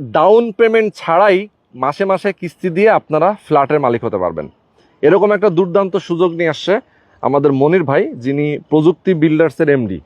Down payment ছাড়াই মাসে মাসে কিস্তি দিয়ে আপনারা ফ্ল্যাটের মালিক হতে পারবেন। এরকম একটা দুর্দান্ত সুযোগ নিয়ে আসছে আমাদের মনির ভাই যিনি প্রযুক্তি বিল্ডার্সের এমডি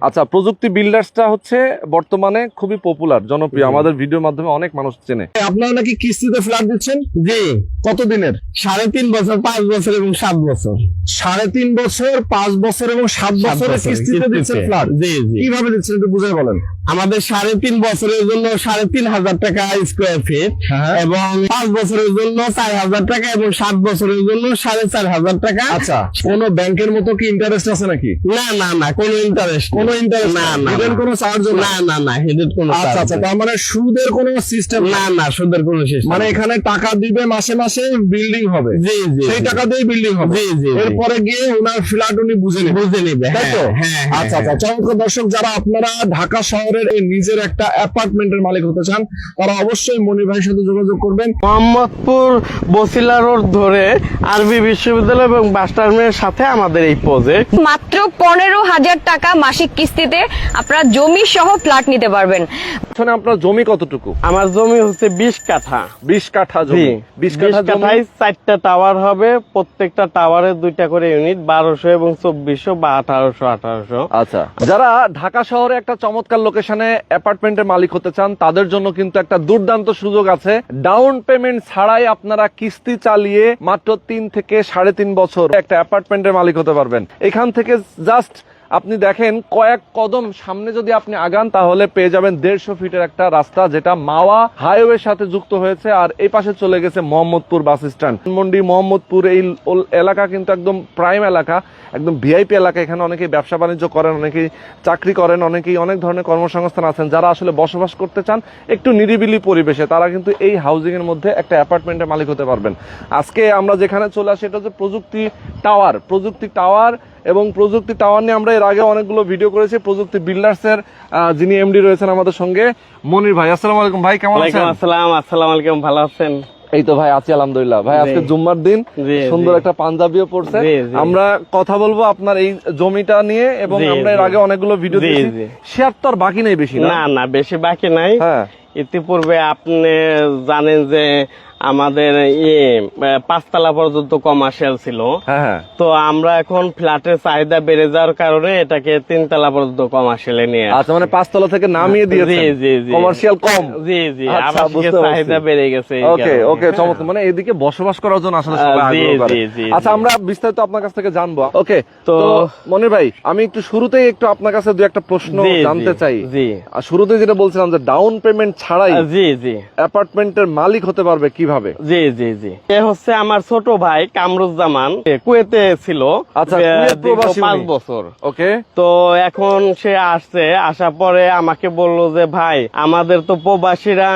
আচ্ছা প্রযুক্তি বিল্ডার্সটা হচ্ছে বর্তমানে খুবই পপুলার জনপ্রিয়। আমাদের ভিডিওর মাধ্যমে অনেক মানুষ চেনে। আপনারা নাকি কিস্তিতে ফ্ল্যাট দিচ্ছেন? জি। কতদিনের সাড়ে তিন বছর পাঁচ বছর এবং সাত বছর। সাড়ে তিন বছর পাঁচ বছর এবং সাত বছরের বছর কিস্তিতে দিচ্ছেন ফ্ল্যাট জি জি। কীভাবে দিচ্ছেন একটু বুঝে বলেন। আমাদের সাড়ে তিন বছরের জন্য সাড়ে তিন হাজার টাকা স্কোয়ার ফিট হ্যাঁ। এবং পাঁচ বছরের জন্য চার হাজার টাকা এবং সাত বছরের জন্য সাড়ে চার হাজার টাকা। আচ্ছা। কোন ব্যাংকের মতো কি ইন্টারেস্ট আছে নাকি? না না না কোনো ইন্টারেস্ট কোনো ইন্টারেস্ট না, না, হিডেন কোনো চার্জ না না না কোনো আচ্ছা আচ্ছা তার মানে সুদের কোনো সিস্টেম না না সুদের কোনো system মানে এখানে টাকা দিবে মাসে মাসে বিল্ডিং হবে। জি জি সেই টাকা দিয়ে বিল্ডিং হবে। জি জি। এরপরে গিয়ে ওনার ফ্ল্যাট উনি বুঝে নেবেন বুঝে নিবে তাই তো? হ্যাঁ হ্যাঁ আচ্ছা আচ্ছা চমৎকার দর্শক যারা আপনারা ঢাকা শহরের এই নিজের একটা অ্যাপার্টমেন্টের মালিক হতে চান তারা অবশ্যই মনির ভাইয়ের সাথে যোগাযোগ করবেন। মোহাম্মদপুর বসিলা রোড ধরে আরবি বিশ্ববিদ্যালয় এবং বাস টার্মিনালের সাথে আমাদের এই প্রজেক্ট মাত্র পনেরো হাজার টাকা মাসিক কিস্তিতে আপনারা জমি সহ ফ্ল্যাট নিতে পারবেন। পিছনে আপনার জমি কতটুকু? আমার জমি হচ্ছে বিশ কাঠা। বিশ কাঠা জি। জমি বিশ কাঠা জমি। চারটা টাওয়ার হবে প্রত্যেকটা টাওয়ারে দুইটা করে ইউনিট বারোশো এবং চব্বিশশো বা আঠারোশো আঠারোশো। আচ্ছা। যারা ঢাকা শহরে একটা চমৎকার লোকেশনে অ্যাপার্টমেন্টের মালিক হতে চান, তাদের জন্য কিন্তু একটা দুর্দান্ত সুযোগ আছে। ডাউন পেমেন্ট ছাড়াই আপনারা কিস্তি চালিয়ে মাত্র তিন থেকে সাড়ে তিন বছর একটা অ্যাপার্টমেন্টের মালিক হতে পারবেন। এখান থেকে জাস্ট আপনি দেখেন কয়েক কদম সামনে যদি আপনি আগান, তাহলে পেয়ে যাবেন দেড়শো ফিটের একটা রাস্তা, যেটা মাওয়া হাইওয়ের সাথে যুক্ত হয়েছে, আর এই পাশে চলে গেছে মোহাম্মদপুর বাস স্ট্যান্ড। মন্ডি, মোহাম্মদপুর, এই এলাকা কিন্তু একদম প্রাইম এলাকা, একদম ভিআইপি এলাকা, এখানে অনেকেই ব্যবসা বাণিজ্য করেন, অনেকেই চাকরি করেন, অনেকেই অনেক ধরনের কর্মসংস্থান আছেন, যারা আসলে বসবাস করতে চান একটু নিরিবিলি পরিবেশে, তারা কিন্তু এই হাউজিং এর মধ্যে একটা অ্যাপার্টমেন্টের মালিক হতে পারবেন। আজকে আমরা যেখানে চলে আসি, এটা হচ্ছে প্রযুক্তি টাওয়ার প্রযুক্তি টাওয়ার এবং প্রযুক্তি টাওয়ার নিয়ে আমরা এর আগে অনেকগুলো ভিডিও করেছি। প্রযুক্তি বিল্ডার্সের যিনি এমডি রয়েছেন আমাদের সঙ্গে মনির ভাই। আসসালামু আলাইকুম ভাই কেমন আছেন? আসসালাম আসসালাম আলাইকুম ভালো আছেন? এই তো ভাই আছি আলহামদুলিল্লাহ। ভাই আজকে জুম্মার দিন সুন্দর একটা পাঞ্জাবিও পড়ছে। আমরা কথা বলব আপনার এই জমিটা নিয়ে এবং আমরা এর। আগে অনেকগুলো ভিডিও দিয়েছি। শেয়ার তো আর বাকি নেই বেশি না? না না বেশি বাকি নাই। হ্যাঁ। ইতিপূর্বে আপনি জানেন যে আমাদের ইয়ে পাঁচতলা পর্যন্ত কমার্শিয়াল ছিল। হ্যাঁ হ্যাঁ। তো আমরা এখন ফ্ল্যাটের চাহিদা বেড়ে যাওয়ার কারণে এটাকে তিনতলা পর্যন্ত কমার্শিয়ালে নিয়ে। আচ্ছা মানে পাঁচতলা থেকে নামিয়ে দিয়েছে জি জি জি। কমার্শিয়াল কম। জি জি আচ্ছা, আবাসিকের চাহিদা বেড়ে গেছে ওকে ওকে চমৎকার। মানে এদিকে বসবাস করার জন্য আসলে সবাই আগ্রহ করে। আচ্ছা আমরা বিস্তারিত আপনার কাছ থেকে জানব। ওকে তো মনির ভাই আমি একটু শুরুতেই একটু আপনার কাছে দু একটা প্রশ্ন জানতে চাই। জি। আর শুরুতে যেটা বলছিলাম যে ডাউন পেমেন্ট ছাড়াই জি জি। অ্যাপার্টমেন্টের মালিক হতে পারবে কীভাবে? জি জি জি। এ হচ্ছে আমার ছোট ভাই কামরুজ্জামান। কুয়েতে ছিল। আচ্ছা, পাঁচ বছর। ওকে। তো এখন সে আসছে আসার পরে আমাকে বলল যে ভাই আমাদের তো প্রবাসীরা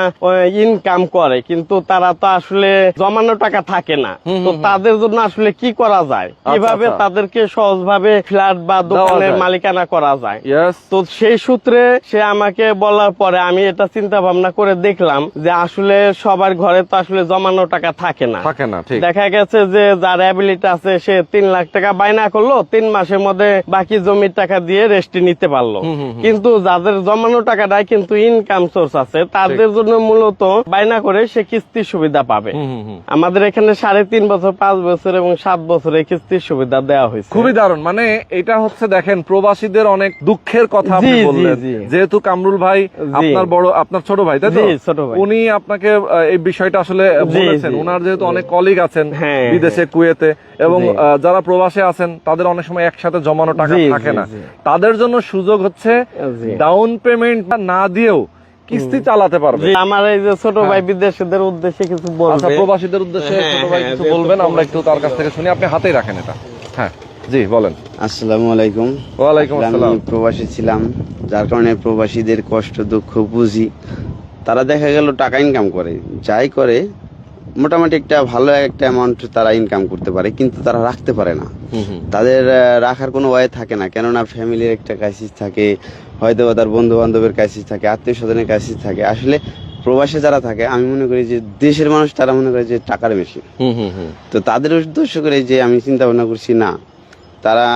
ইনকাম করে কিন্তু তারা তো আসলে জমানো টাকা থাকে না। তো তাদের জন্য আসলে কি করা যায়? কীভাবে আচ্ছা। তাদেরকে সহজভাবে ফ্ল্যাট বা দোকানের মালিকানা করা যায়? তো সেই সূত্রে সে আমাকে বলার পরে আমি এটা চিন্তা ভাবনা করে দেখলাম যে আসলে সবার ঘরে তো আসলে জমানো টাকা থাকে না। থাকে না দেখা গেছে যে যার অ্যাবিলিটি আছে সে তিন লাখ টাকা বায়না করল তিন মাসের মধ্যে বাকি জমির টাকা দিয়ে রেস্টি নিতে পারল। কিন্তু যাদের জমানো টাকাটাই কিন্তু ইনকাম সোর্স আছে তাদের জন্য মূলত বায়না করে সে কিস্তির সুবিধা পাবে। আমাদের এখানে সাড়ে তিন বছর পাঁচ বছর এবং সাত বছরে কিস্তির সুবিধা দেওয়া হয়েছে। খুবই দারুণ। মানে এটা হচ্ছে দেখেন প্রবাসীদের অনেক দুঃখের কথা আপনি বললেন। যেহেতু কামরুল ভাই আপনার বড় আপনার ছোট ভাই তাই তো? উনি আপনাকে এই বিষয়টা আসলে বলেছেন ওনার যেহেতু অনেক কলিগ আছেন হ্যাঁ, বিদেশে কুয়েতে এবং যারা প্রবাসে আছেন তাদের অনেক সময় একসাথে জমানো টাকা থাকে না। তাদের জন্য সুযোগ হচ্ছে ডাউন পেমেন্ট না দিয়েও কিস্তি চালাতে পারবে। আমার এই যে ছোট ভাই বিদেশিদের উদ্দেশ্যে কিছু আচ্ছা প্রবাসীদের উদ্দেশ্যে হ্যাঁ, ছোট ভাই হ্যাঁ, কিছু বলবেন আমরা একটু তার কাছ থেকে শুনি আপনি হাতেই রাখেন এটা। হ্যাঁ জি বলেন। আসসালামু আলাইকুম। ওয়ালাইকুম আসসালাম। প্রবাসী ছিলাম যার কারণে প্রবাসীদের কষ্ট দুঃখ বুঝি। তারা দেখা গেল টাকা ইনকাম করে। যাই করে মোটামুটি একটা ভালো একটা অ্যামাউন্ট তারা ইনকাম করতে পারে কিন্তু তারা রাখতে পারে না। তাদের রাখার কোনো ওয়ে থাকে না কেননা ফ্যামিলির একটা ক্রাইসিস থাকে হয়তো বা তার বন্ধু বান্ধবের ক্রাইসিস থাকে আত্মীয় স্বজনের ক্রাইসিস থাকে। আসলে প্রবাসে যারা থাকে আমি মনে করি যে দেশের মানুষ তারা মনে করে যে টাকার বেশি। তো তাদের উদ্দেশ্য করে যে আমি চিন্তা ভাবনা করছি না তারা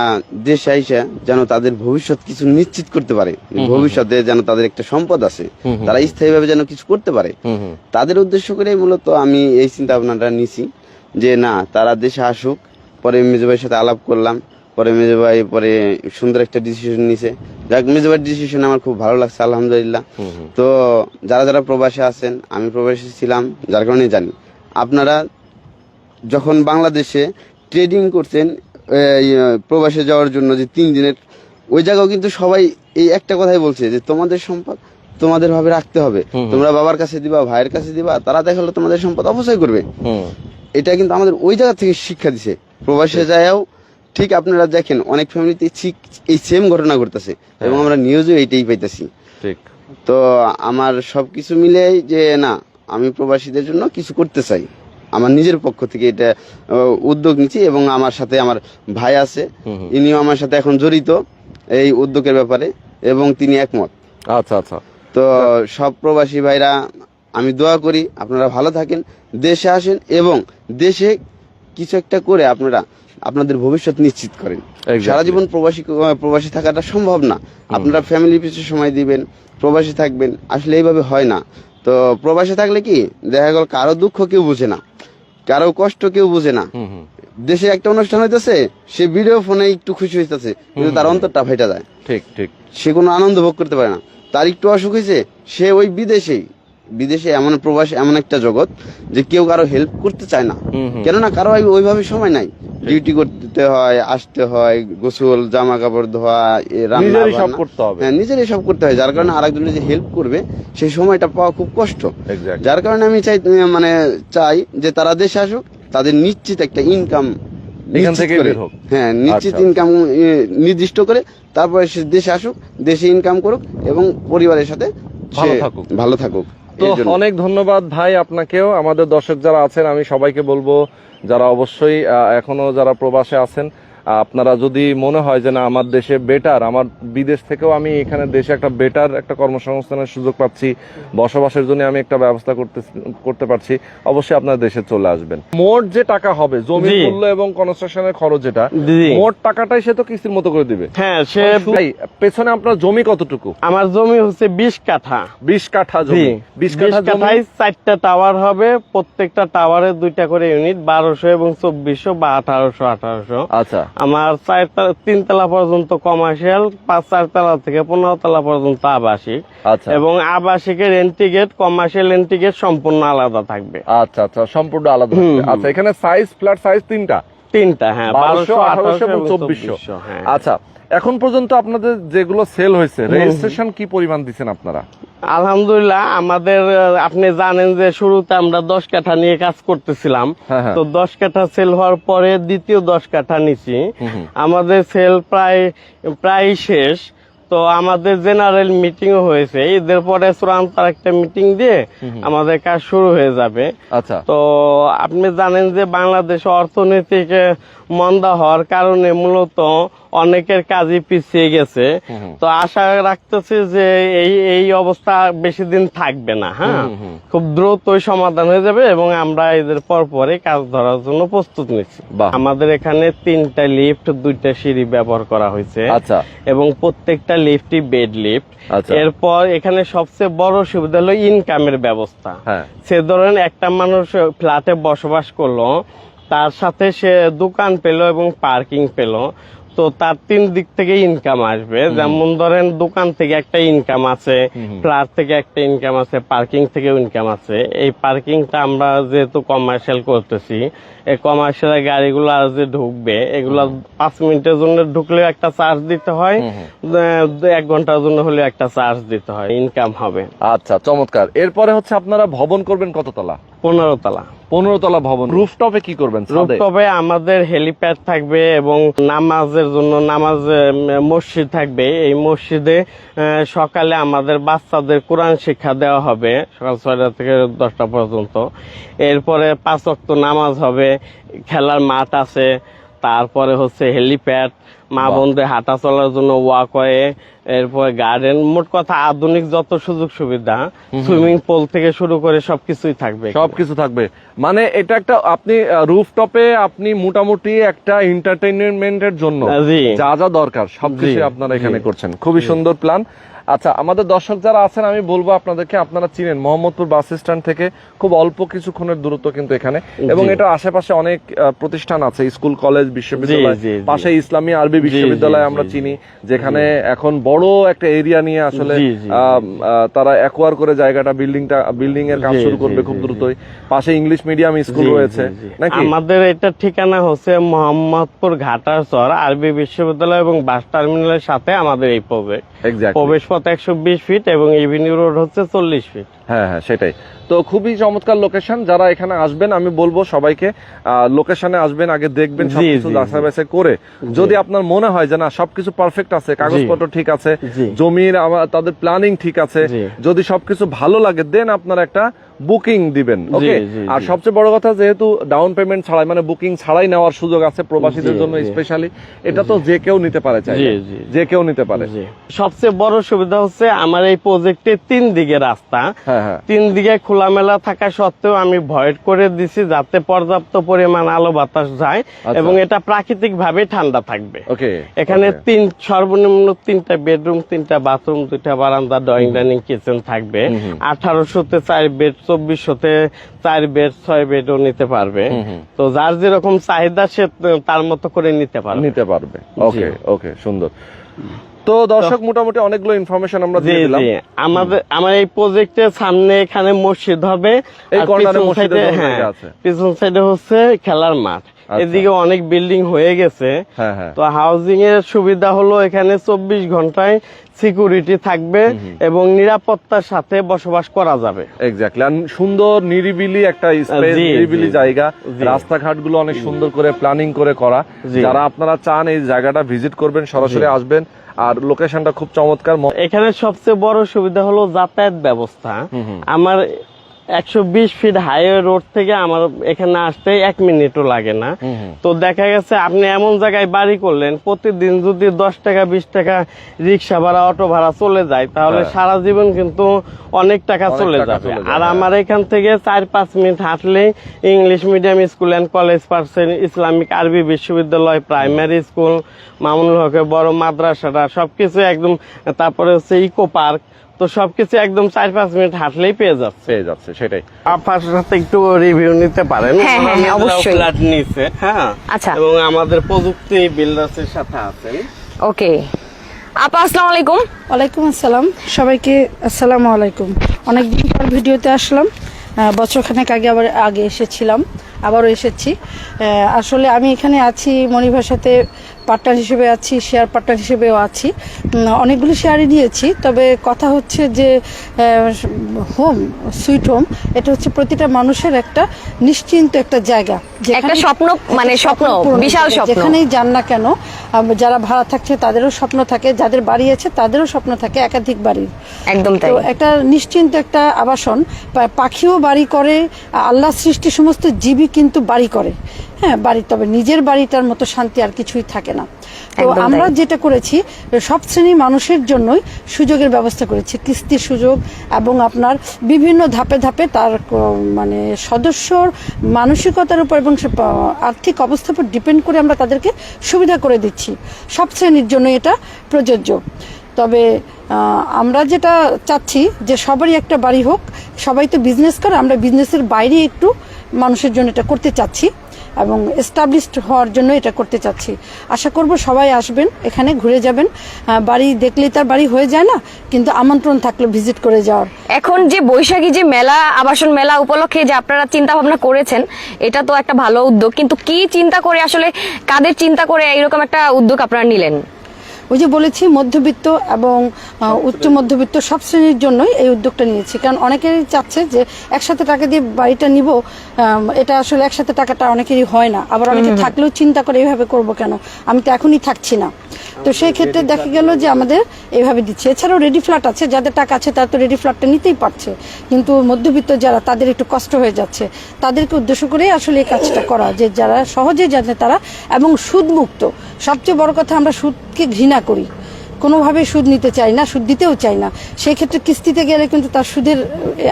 দেশে আইসা যেন তাদের ভবিষ্যৎ কিছু নিশ্চিত করতে পারে। ভবিষ্যতে যেন তাদের একটা সম্পদ আছে। তারা স্থায়ীভাবে যেন কিছু করতে পারে। তাদের উদ্দেশ্য করে মূলত আমি এই চিন্তা ভাবনাটা নিছি যে না তারা দেশে আসুক পরে মেজো ভাইয়ের সাথে আলাপ করলাম পরে মেজো ভাই পরে সুন্দর একটা ডিসিশন নিছে। যাক মেজো ভাইয়ের ডিসিশন আমার খুব ভালো লাগছে আলহামদুলিল্লাহ। তো যারা যারা প্রবাসী আছেন আমি প্রবাসী ছিলাম যার কারণে জানি। আপনারা যখন বাংলাদেশে ট্রেডিং করছেন প্রবাসে যাওয়ার জন্য যে তিন দিনের ওই জায়গাও কিন্তু সবাই এই একটা কথাই বলছে যে তোমাদের সম্পদ তোমাদের ভাবে রাখতে হবে। তোমরা বাবার কাছে দিবা ভাইয়ের কাছে দিবা তারা দেখাল তোমাদের সম্পদ অপচয় করবে। এটা কিন্তু আমাদের ওই জায়গা থেকে শিক্ষা দিছে। প্রবাসে যায়ও ঠিক আপনারা দেখেন অনেক ফ্যামিলিতে ঠিক এই সেম ঘটনা ঘটতেছে এবং আমরা নিউজও এইটাই পাইতেছি। ঠিক। তো আমার সবকিছু মিলে যে না আমি প্রবাসীদের জন্য কিছু করতে চাই। আমার নিজের পক্ষ থেকে এটা উদ্যোগ নিচ্ছি এবং আমার সাথে আমার ভাই আছে। ইনিও আমার সাথে এখন জড়িত এই উদ্যোগের ব্যাপারে এবং তিনি একমত। আচ্ছা আচ্ছা। তো সব প্রবাসী ভাইরা আমি দোয়া করি আপনারা ভালো থাকেন দেশে আসেন এবং দেশে কিছু একটা করে আপনারা আপনাদের ভবিষ্যৎ নিশ্চিত করেন। সারা জীবন প্রবাসী প্রবাসী থাকাটা সম্ভব না। আপনারা ফ্যামিলি পিছু সময় দিবেন প্রবাসী থাকবেন আসলে এইভাবে হয় না। তো প্রবাসী থাকলে কি দেখা গেল কারও দুঃখ কেউ বুঝে না। কারও কষ্ট কেউ বুঝে না। দেশে একটা অনুষ্ঠান হইতেছে সে ভিডিও ফোনে একটু খুশি হইতেছে কিন্তু তার অন্তরটা ফাইটা যায়। ঠিক ঠিক। সে কোনো আনন্দ ভোগ করতে পারে না। তার একটু অসুখ হয়েছে সে ওই বিদেশে বিদেশে এমন প্রবাস এমন একটা জগৎ যে কেউ কারও হেল্প করতে চায় না। কেননা কারও ওই- ওইভাবে সময় নাই। ডিউটি করতে হয় আসতে হয় গোসল জামা কাপড় ধোয়া রান্না নিজেরই সব। করতে হবে। হ্যাঁ নিজেরই সব করতে হয় যার কারণে আরেকজনের যে হেল্প করবে সেই সময়টা পাওয়া খুব কষ্ট যার কারণে আমি চাই মানে চাই যে তারা দেশে আসুক তাদের নিশ্চিত একটা ইনকাম এখান হোক। হ্যাঁ নিশ্চিত আচ্ছা। ইনকাম নির্দিষ্ট করে তারপরে সে দেশে আসুক দেশে ইনকাম করুক এবং পরিবারের সাথে ভালো থাকুক। ভালো থাকুক তো অনেক ধন্যবাদ ভাই আপনাকেও। আমাদের দর্শক যারা আছেন আমি সবাইকে বলব যারা অবশ্যই আহ, এখনও যারা প্রবাসে আছেন আপনারা যদি মনে হয় যে না আমার দেশে বেটার আমার বিদেশ থেকেও আমি এখানে দেশে একটা বেটার একটা কর্মসংস্থানের সুযোগ পাচ্ছি বসবাসের জন্য আমি একটা ব্যবস্থা করতে করতে পারছি অবশ্যই আপনার দেশে চলে আসবেন। মোট যে টাকা হবে জমি মূল্য এবং কনস্ট্রাকশনের খরচ যেটা মোট টাকাটাই সে তো কিস্তির মতো করে দিবে। হ্যাঁ সে পেছনে আপনার জমি কতটুকু? আমার জমি হচ্ছে বিশ কাঠা। বিশ কাঠা জমি। বিশ কাঠা জমি চারটা টাওয়ার হবে প্রত্যেকটা টাওয়ারে দুইটা করে ইউনিট বারোশো এবং চব্বিশশো বা আঠারোশো আঠারোশো। আচ্ছা। আমার চারতলা তিনতলা পর্যন্ত কমার্শিয়াল পাঁচ চারতলা থেকে পনেরো তলা পর্যন্ত আবাসিক। আচ্ছা। এবং আবাসিকের এন্টিগেট কমার্শিয়াল এন্টিগেট সম্পূর্ণ আলাদা থাকবে। আচ্ছা আচ্ছা সম্পূর্ণ আলাদা থাকবে। আচ্ছা এখানে সাইজ ফ্ল্যাট সাইজ তিনটা? তিনটা হ্যাঁ বারোশো আঠারোশো এবং চব্বিশশো হ্যাঁ। আচ্ছা এখন পর্যন্ত আপনাদের যেগুলো সেল হয়েছে রেজিস্ট্রেশন কি পরিমাণ দিচ্ছেন আপনারা? আলহামদুলিল্লাহ আমাদের আপনি জানেন যে শুরুতে আমরা দশ কাঠা নিয়ে কাজ করতেছিলাম। হ্যাঁ, হ্যাঁ। তো দশ কাঠা সেল হওয়ার পরে দ্বিতীয় দশ কাঠা নিছি। আমাদের সেল প্রায় প্রায় শেষ। তো আমাদের জেনারেল মিটিংও হয়েছে। ঈদের পরে চূড়ান্ত একটা মিটিং দিয়ে আমাদের কাজ শুরু হয়ে যাবে। আচ্ছা। তো আপনি জানেন যে বাংলাদেশ অর্থনৈতিক মন্দা হওয়ার কারণে মূলত অনেকের কাজই পিছিয়ে গেছে। তো আশা রাখতেছি যে এই এই অবস্থা বেশি দিন থাকবে না হ্যাঁ? খুব দ্রুতই সমাধান হয়ে যাবে এবং আমরা এদের পর পরে কাজ ধরার জন্য প্রস্তুত নিচ্ছি। আমাদের এখানে তিনটা লিফট দুইটা সিঁড়ি ব্যবহার করা হয়েছে। আচ্ছা। এবং প্রত্যেকটা লিফটই বেড লিফট আচ্ছা। এরপর এখানে সবচেয়ে বড় সুবিধা হলো ইনকামের ব্যবস্থা। হ্যাঁ। সে ধরেন একটা মানুষ ফ্ল্যাটে বসবাস করল তার সাথে সে দোকান পেল এবং পার্কিং পেল। তো তার তিন দিক থেকে ইনকাম আসবে। যেমন ধরেন দোকান থেকে একটা ইনকাম আছে ফ্ল্যাট থেকে একটা ইনকাম আছে পার্কিং থেকে ইনকাম আছে। এই পার্কিংটা আমরা যেহেতু কমার্শিয়াল করতেছি এই কমার্শিয়াল গাড়িগুলো আর যে ঢুকবে এগুলো পাঁচ মিনিটের জন্য ঢুকলেও একটা চার্জ দিতে হয় এক ঘণ্টার জন্য হলেও একটা চার্জ দিতে হয় ইনকাম হবে। আচ্ছা চমৎকার। এরপরে হচ্ছে আপনারা ভবন করবেন কততলা? পনেরো তলা। পনেরো তলা ভবন। রুফটপে কি করবেন? রুফটপে আমাদের হেলিপ্যাড থাকবে এবং নামাজের জন্য নামাজ মসজিদ থাকবে। এই মসজিদে সকালে আমাদের বাচ্চাদের কোরআন শিক্ষা দেওয়া হবে সকাল ছয়টা থেকে দশটা পর্যন্ত। এরপরে পাঁচ ওয়াক্ত নামাজ হবে খেলার মাঠ আছে তারপরে হচ্ছে হেলিপ্যাড মা। বোনদের হাঁটা চলার জন্য ওয়াকওয়ে এরপর গার্ডেন মোট কথা আধুনিক যত সুযোগ সুবিধা সুইমিং পুল থেকে শুরু করে সবকিছুই থাকবে সবকিছু থাকবে। মানে এটা একটা আপনি রুফটপে আপনি মোটামুটি একটা এন্টারটেইনমেন্টের জন্য যা যা দরকার সবকিছু আপনারা এখানে করছেন। খুবই সুন্দর প্ল্যান আচ্ছা আমাদের দর্শক যারা আছেন আমি বলব আপনাদেরকে আপনারা চিনেন মোহাম্মদপুর বাস স্ট্যান্ড থেকে খুব অল্প কিছুক্ষণের দূরত্ব কিন্তু এখানে। এবং এটা আশেপাশে অনেক প্রতিষ্ঠান আছে স্কুল কলেজ বিশ্ববিদ্যালয়। পাশে ইসলামী আরবি বিশ্ববিদ্যালয় আমরা চিনি যেখানে এখন বড় একটা এরিয়া নিয়ে আসলে তারা অ্যাকোয়ার করে জায়গাটা বিল্ডিংটা বিল্ডিং এর কাজ শুরু করবে খুব দ্রুতই। পাশে ইংলিশ মিডিয়াম স্কুল রয়েছে। নাকি? আমাদের এটা ঠিকানা হচ্ছে মোহাম্মদপুর ঘাটার চর আরবি বিশ্ববিদ্যালয় এবং বাস টার্মিনালের সাথে আমাদের এই প্রবেশ প্রবেশ পথ একশো বিশ ফিট এবং এভিনিউ রোড হচ্ছে চল্লিশ ফিট হ্যাঁ হ্যাঁ সেটাই। তো খুবই চমৎকার লোকেশন যারা এখানে আসবেন আমি বলব সবাইকে লোকেশনে আসবেন আগে দেখবেন সবকিছু করে। যদি আপনার মনে হয় যে না সবকিছু পারফেক্ট আছে কাগজপত্র ঠিক আছে জমির তাদের প্ল্যানিং ঠিক আছে যদি সবকিছু ভালো লাগে দেন আপনার একটা বুকিং দিবেন ওকে আর সবচেয়ে বড় কথা যেহেতু ডাউন পেমেন্ট ছাড়াই মানে বুকিং ছাড়াই নেওয়ার সুযোগ আছে প্রবাসীদের জন্য স্পেশালি এটা তো যে কেউ নিতে পারে চাই। যে কেউ নিতে পারে। সবচেয়ে বড় সুবিধা হচ্ছে আমার এই প্রজেক্টে তিন দিকে রাস্তা। হ্যাঁ হ্যাঁ। তিন দিকে খোলামেলা থাকা সত্ত্বেও আমি ভয়েড করে দিছি যাতে পর্যাপ্ত পরিমাণ আলো বাতাস যায় আচ্ছা। এবং এটা প্রাকৃতিক ভাবে ঠান্ডা থাকবে। ওকে এখানে তিন সর্বনিম্ন তিনটা বেডরুম তিনটা বাথরুম দুইটা বারান্দা ড্রয়িং ডাইনিং কিচেন থাকবে। আঠারোশোতে চার বেড চব্বিশশোতে চার বেড ছয় বেড ও নিতে পারবে। তো যার যেরকম চাহিদা সে তার মতো করে নিতে পারবে। নিতে পারবে। ওকে ওকে সুন্দর। তো দর্শক মোটামুটি অনেকগুলো ইনফরমেশন আমরা দিয়ে দিলাম। আমাদের আমার এই প্রজেক্টের সামনে এখানে মসজিদ হবে। এই কর্নারে জন্য হ্যাঁ আছে। পিছন সাইডে হচ্ছে খেলার মাঠ। এদিকে অনেক বিল্ডিং হয়ে গেছে। হ্যাঁ হ্যাঁ। তো হাউজিং এর সুবিধা হলো এখানে চব্বিশ ঘন্টায় সিকিউরিটি থাকবে এবং নিরাপত্তার সাথে বসবাস করা যাবে। এক্স্যাক্টলি সুন্দর নিরিবিলি একটা স্পেস নিরিবিলি জায়গা। রাস্তাঘাটগুলো অনেক সুন্দর করে প্ল্যানিং করে করা। যারা আপনারা চান এই জায়গাটা ভিজিট করবেন সরাসরি আসবেন। আর লোকেশনটা খুব চমৎকার এখানে সবচেয়ে বড় সুবিধা হলো যাতায়াত ব্যবস্থা। আমার একশো বিশ ফিট হাইওয়ে রোড থেকে আমার এখানে আসতে এক মিনিটও লাগে না তো দেখা গেছে আপনি এমন জায়গায় বাড়ি করলেন প্রতিদিন যদি দশ টাকা বিশ টাকা রিক্সা ভাড়া অটো ভাড়া চলে যায় তাহলে হ্যাঁ। সারা জীবন কিন্তু অনেক টাকা চলে যাবে আর হ্যাঁ। আমার এখান থেকে চার পাঁচ মিনিট হাঁটলে English medium school and college percent Islamic আরবি বিশ্ববিদ্যালয় প্রাইমারি স্কুল মামুনুল হকের বড় মাদ্রাসাটা সবকিছু একদম তারপরে হচ্ছে ইকো পার্ক তো সবকিছু একদম চার পাঁচ মিনিট হাঁটলেই পেয়ে যাচ্ছে। পেয়ে যাচ্ছে সেটাই। আপনার সাথে একটু রিভিউ নিতে পারেন। হ্যাঁ, হ্যাঁ, হ্যাঁ, অবশ্যই। ফ্ল্যাট নিছে হ্যাঁ? আচ্ছা। এবং আমাদের প্রযুক্তি বিল্ডার্সের সাথে আছেন। ওকে। আপা আসসালামু আলাইকুম। ওয়ালাইকুম আসসালাম। সবাইকে আসসালামু আলাইকুম। অনেকদিন পর ভিডিওতে আসলাম। বছরখানেক আগে আবার আগে এসেছিলাম। আবারও এসেছি। আহ, আসলে আমি এখানে আছি মনিভার সাথে পার্টনার হিসেবে আছি শেয়ার পার্টনার হিসেবেও আছি। অনেকগুলো শেয়ারই নিয়েছি তবে কথা হচ্ছে যে হোম সুইট হোম এটা হচ্ছে প্রতিটা মানুষের একটা নিশ্চিন্ত একটা জায়গা। একটা স্বপ্ন, মানে স্বপ্ন, বিশাল স্বপ্ন। যেখানেই যান না কেন যারা ভাড়া থাকছে তাদেরও স্বপ্ন থাকে যাদের বাড়ি আছে তাদেরও স্বপ্ন থাকে একাধিক বাড়ির। একদম তাই। তো একটা নিশ্চিন্ত একটা আবাসন পাখিও বাড়ি করে আল্লাহ সৃষ্টি সমস্ত জীবই কিন্তু বাড়ি করে। হ্যাঁ বাড়ির তবে নিজের বাড়িটার মতো শান্তি আর কিছুই থাকে না। তো আমরা যেটা করেছি সব শ্রেণি মানুষের জন্যই সুযোগের ব্যবস্থা করেছি কিস্তির সুযোগ এবং আপনার বিভিন্ন ধাপে ধাপে তার মানে সদস্যর মানসিকতার উপর এবং আর্থিক অবস্থার উপর ডিপেন্ড করে আমরা তাদেরকে সুবিধা করে দিচ্ছি। সব শ্রেণির জন্য এটা প্রযোজ্য। তবে আমরা যেটা চাচ্ছি যে সবারই একটা বাড়ি হোক সবাই তো বিজনেস করে আমরা বিজনেসের বাইরে একটু মানুষের জন্য এটা করতে চাচ্ছি। এবং এস্টাবলিশড হওয়ার জন্য এটা করতে চাচ্ছি। আশা করব সবাই আসবেন, এখানে ঘুরে যাবেন। বাড়ি দেখলেই তার বাড়ি হয়ে যায় না, কিন্তু আমন্ত্রণ থাকলে ভিজিট করে যাওয়ার। এখন যে বৈশাখী যে মেলা, আবাসন মেলা উপলক্ষে যে আপনারা চিন্তা ভাবনা করেছেন, এটা তো একটা ভালো উদ্যোগ। কিন্তু কি চিন্তা করে, আসলে কাদের চিন্তা করে এইরকম একটা উদ্যোগ আপনারা নিলেন? ওই যে বলেছি মধ্যবিত্ত এবং উচ্চ মধ্যবিত্ত সব শ্রেণির জন্যই এই উদ্যোগটা নিয়েছি। কারণ অনেকেরই চাচ্ছে যে একসাথে টাকা দিয়ে বাড়িটা নিব এটা আসলে একসাথে টাকাটা অনেকেরই হয় না। আবার অনেকে থাকলেও চিন্তা করে এইভাবে করব কেন? আমি তো এখনই থাকছি না। তো সেই ক্ষেত্রে দেখা গেল যে আমাদের এইভাবে দিচ্ছে। এছাড়াও রেডি ফ্ল্যাট আছে যাদের টাকা আছে তারা তো রেডি ফ্ল্যাটটা নিতেই পারছে। কিন্তু মধ্যবিত্ত যারা তাদের একটু কষ্ট হয়ে যাচ্ছে। তাদেরকে উদ্দেশ্য করেই আসলে এই কাজটা করা যে যারা সহজে যাতে তারা এবং সুদমুক্ত। সবচেয়ে বড় কথা আমরা সুদকে ঘৃণা করি। কোনোভাবে সুদ নিতে চাই না সুদ দিতেও চাই না। সেই ক্ষেত্রে কিস্তিতে গেলে কিন্তু তার সুদের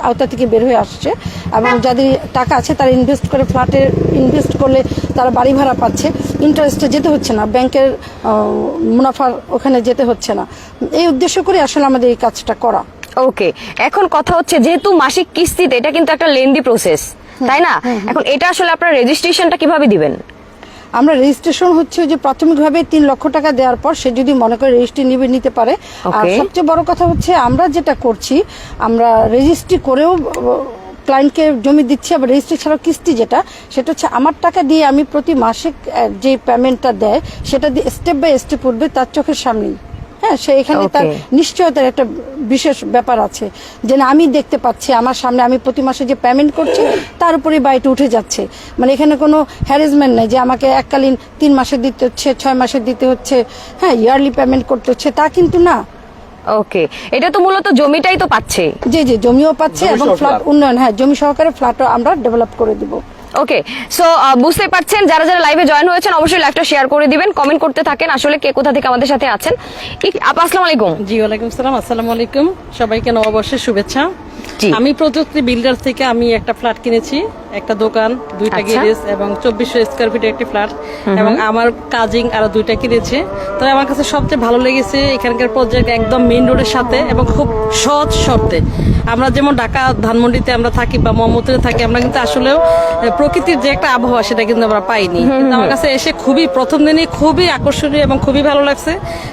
আওতা থেকে বের হয়ে আসছে এবং যাদের টাকা আছে তারা ইনভেস্ট করে ফ্ল্যাটে ইনভেস্ট করলে তারা বাড়ি ভাড়া পাচ্ছে। ইন্টারেস্টে যেতে হচ্ছে না ব্যাংকের মুনাফার ওখানে যেতে হচ্ছে না। এই উদ্দেশ্য করে আসলে আমাদের এই কাজটা করা। ওকে এখন কথা হচ্ছে যেহেতু মাসিক কিস্তিতে এটা কিন্তু একটা লেন্দি প্রসেস তাই না? এখন এটা আসলে আপনার রেজিস্ট্রেশনটা কীভাবে দিবেন? আমরা রেজিস্ট্রেশন হচ্ছে যে প্রাথমিকভাবে তিন লক্ষ টাকা দেওয়ার পর সে যদি মনে করে রেজিস্ট্রি নিবে নিতে পারে। আর সবচেয়ে বড় কথা হচ্ছে আমরা যেটা করছি আমরা রেজিস্ট্রি করেও ক্লায়েন্টকে জমি দিচ্ছি আবার রেজিস্ট্রি ছাড়াও কিস্তি যেটা সেটা হচ্ছে আমার টাকা দিয়ে আমি প্রতি মাসে যে পেমেন্টটা দেয় সেটা দিয়ে স্টেপ বাই স্টেপ উঠবে তার চোখের সামনেই। হ্যাঁ সে এখানে তার. নিশ্চয়তার একটা বিশেষ ব্যাপার আছে। যে না আমি দেখতে পাচ্ছি আমার সামনে আমি প্রতি মাসে যে পেমেন্ট করছি তার উপরে বাড়িটা উঠে যাচ্ছে। মানে এখানে কোনো হ্যারেসমেন্ট নেই যে আমাকে এককালীন তিন মাসে দিতে হচ্ছে ছয় মাসে দিতে হচ্ছে হ্যাঁ ইয়ারলি পেমেন্ট করতে হচ্ছে তা কিন্তু না। ওকে এটা তো মূলত জমিটাই তো পাচ্ছে। যে যে জমিও পাচ্ছে এবং ফ্ল্যাট উন্নয়ন হ্যাঁ জমি সহকারে ফ্ল্যাটও আমরা ডেভেলপ করে দিব। ওকে সো বুঝতে পারছেন যারা যারা লাইভে জয়েন হয়েছেন অবশ্যই লাইভটা শেয়ার করে দিবেন কমেন্ট করতে থাকেন আসলে কে কোথা থেকে আমাদের সাথে আছেন। আপা আসসালামু আলাইকুম। জি ওয়ালাইকুম সালাম আসসালামু আলাইকুম। সবাইকে নববর্ষের শুভেচ্ছা। আমি প্রযুক্তি বিল্ডার থেকে আমি একটা ফ্ল্যাট কিনেছি একটা দোকান দুইটা আচ্ছা। গ্যারেজ এবং চব্বিশশো স্কোয়ার ফিটের একটি ফ্ল্যাট এবং আমার কাজিং আরও দুইটা কিনেছে। তবে আমার কাছে সবচেয়ে ভালো লেগেছে এখানকার প্রজেক্ট একদম মেইন রোডের সাথে এবং খুব সহজ শর্তে। আমরা যেমন ঢাকা ধানমন্ডিতে আমরা থাকি বা মোহাম্মদপুরে থাকি আমরা কিন্তু আসলেও প্রকৃতির যে একটা আবহাওয়া সেটা কিন্তু আমরা পাইনি। কিন্তু আমার কাছে এসে খুবই প্রথম দিনই খুবই আকর্ষণীয় এবং খুবই ভালো লাগছে।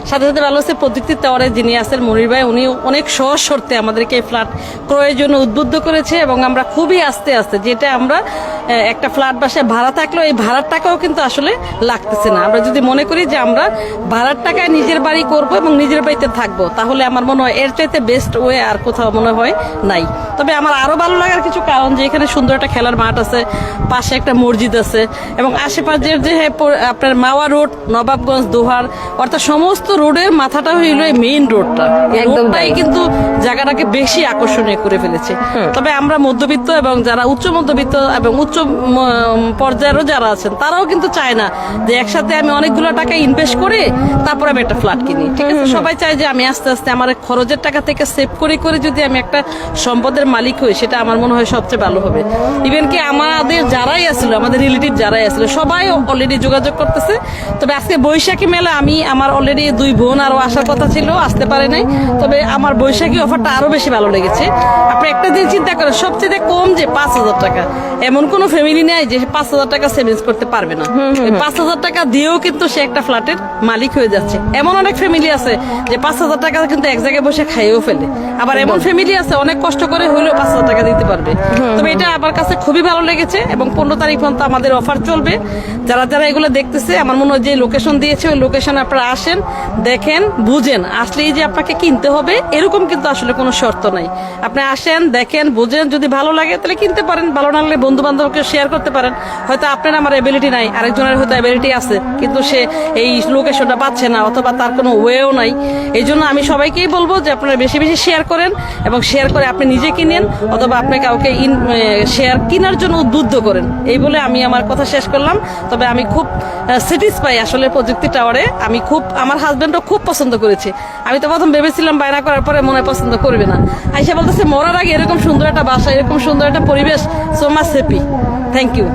সাথে সাথে ভালো লাগছে প্রযুক্তির টাওয়ারে যিনি আছেন মনির ভাই উনি অনেক সহজ শর্তে আমাদেরকে এই ফ্ল্যাট ক্রয়ের জন্য উদ্বুদ্ধ করেছে এবং আমরা খুবই আস্তে আস্তে যেটা আমরা একটা ফ্ল্যাট বাসায় ভাড়া থাকলেও এই ভাড়ার টাকাও কিন্তু আসলে লাগতেছে না। আমরা যদি মনে করি যে আমরা ভাড়ার টাকায় নিজের বাড়ি করব এবং নিজের বাড়িতে থাকব তাহলে আমার মনে হয় এর চাইতে বেস্ট ওয়ে আর কোথাও মনে হয় নাই। তবে আমার আরও ভালো লাগার কিছু কারণ যে এখানে সুন্দর একটা খেলার মাঠ আছে পাশে একটা মসজিদ আছে এবং আশেপাশের যে আপনার মাওয়া রোড নবাবগঞ্জ দোহার অর্থাৎ সমস্ত রোডের মাথাটা হইল এই মেইন রোডটা রোডটাই কিন্তু জায়গাটাকে বেশি আকর্ষণীয় করে ফেলেছে। তবে আমরা মধ্যবিত্ত এবং যারা উচ্চ মধ্যবিত্ত এবং উচ্চ পর্যায়েরও যারা আছেন তারাও কিন্তু চায় না যে একসাথে আমি অনেকগুলো টাকা ইনভেস্ট করে তারপরে আমি একটা ফ্ল্যাট কিনি। ঠিক আছে? সবাই চায় যে আমি আস্তে আস্তে আমার খরচের টাকা থেকে সেভ করে করে যদি আমি একটা সম্পদের মালিক হই সেটা আমার মনে হয় সবচেয়ে ভালো হবে। ইভেন কি আমাদের যারাই আসলো আমাদের রিলেটিভ যারাই আসলো সবাই অলরেডি যোগাযোগ করতেছে। তবে আজকে বৈশাখী মেলা আমি আমার অলরেডি দুই বোন আরও আসার কথা ছিল আসতে পারে নাই। তবে আমার বৈশাখী অফারটা আরও বেশি ভালো লেগেছে। আপনি একটা দিন চিন্তা করেন সবচেয়ে কম যে পাঁচ হাজার টাকা। এমন কোনো ফ্যামিলি নেই যে পাঁচ হাজার টাকা সেভিংস করতে পারবে না। পাঁচ হাজার টাকা দিয়েও কিন্তু সে একটা ফ্ল্যাটের মালিক হয়ে যাচ্ছে। এমন অনেক ফ্যামিলি আছে যে পাঁচ হাজার টাকা কিন্তু এক জায়গায় বসে খাইয়েও ফেলে। আবার এমন ফ্যামিলি আছে অনেক কষ্ট করে হইলেও পাঁচ হাজার টাকা দিতে পারবে। তবে এটা আমার কাছে খুবই ভালো লেগেছে। এবং পনেরো তারিখ পর্যন্ত আমাদের অফার চলবে। যারা যারা এগুলো দেখতেছে, আমার মনে হয় যে লোকেশন দিয়েছে, ওই লোকেশনে আপনারা আসেন, দেখেন, বুঝেন। আসলেই যে আপনাকে কিনতে হবে, এরকম কিন্তু আসলে কোনো শর্ত নাই। আপনি আসেন, দেখেন, বুঝেন, যদি ভালো লাগে তাহলে কিনতে পারেন, ভালো না লাগলে বন্ধু বান্ধবকে শেয়ার করতে পারেন। হয়তো আপনার আমার এবিলিটি নাই, আরেকজনের হয়তো অ্যাবিলিটি আছে, কিন্তু সে এই লোকেশনটা পাচ্ছে না, অথবা তার কোনো ওয়েও নাই। এই জন্য আমি সবাইকেই বলব যে আপনারা বেশি বেশি শেয়ার করেন, এবং শেয়ার করে আপনি নিজে কিনেন, অথবা আপনি কাউকে শেয়ার কেনার জন্য উদ্বুদ্ধ করেন। এই বলে আমি আমার কথা শেষ করলাম। তবে আমি খুব স্যাটিসফাই আসলে প্রযুক্তি টাওয়ারে। আমি খুব, আমার হাজব্যান্ডও খুব পছন্দ করেছে। আমি তো প্রথম ভেবেছিলাম বায়না করার পরে মনে পছন্দ করবে না। আইসা বলতেছে, মরার আগে এরকম সুন্দর একটা বাসা, এরকম সুন্দর একটা পরিবেশ so much happy thank you